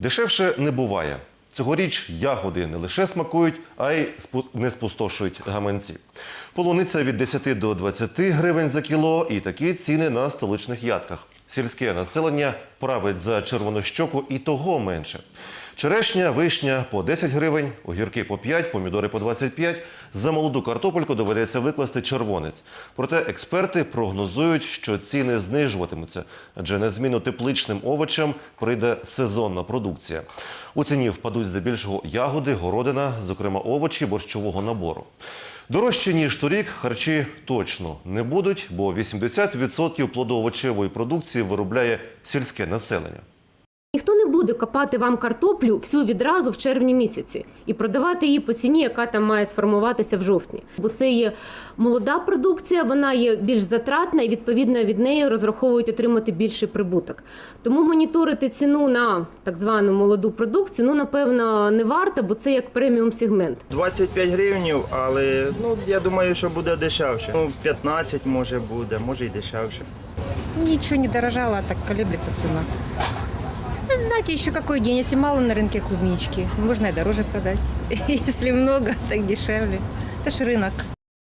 Дешевше не буває. Цьогоріч ягоди не лише смакують, а й не спустошують гаманці. Полуниця від 10 до 20 гривень за кіло і такі ціни на столичних ядках. Сільське населення править за червонощоку і того менше. Черешня, вишня по 10 гривень, огірки по 5, помідори по 25. За молоду картопельку доведеться викласти червонець. Проте експерти прогнозують, що ціни знижуватимуться, адже на зміну тепличним овочам прийде сезонна продукція. У ціні впадуть здебільшого ягоди, городина, зокрема овочі борщового набору. Дорожче ніж торік харчі точно не будуть, бо 80% плодоовочевої продукції виробляє сільське населення. Не буде копати вам картоплю всю відразу в червні місяці і продавати її по ціні, яка там має сформуватися в жовтні. Бо це є молода продукція, вона є більш затратна і відповідно від неї розраховують отримати більший прибуток. Тому моніторити ціну на так звану молоду продукцію, ну напевно, не варто, бо це як преміум сегмент. 25 гривень, але ну я думаю, що буде дешевше. Ну 15 може буде, може й дешевше. Ничего не дорожало, а так колеблется цена Ну, Знаете, еще какой день, если мало на рынке клубнички, можно и дороже продать. Если много, так дешевле. Это ж рынок.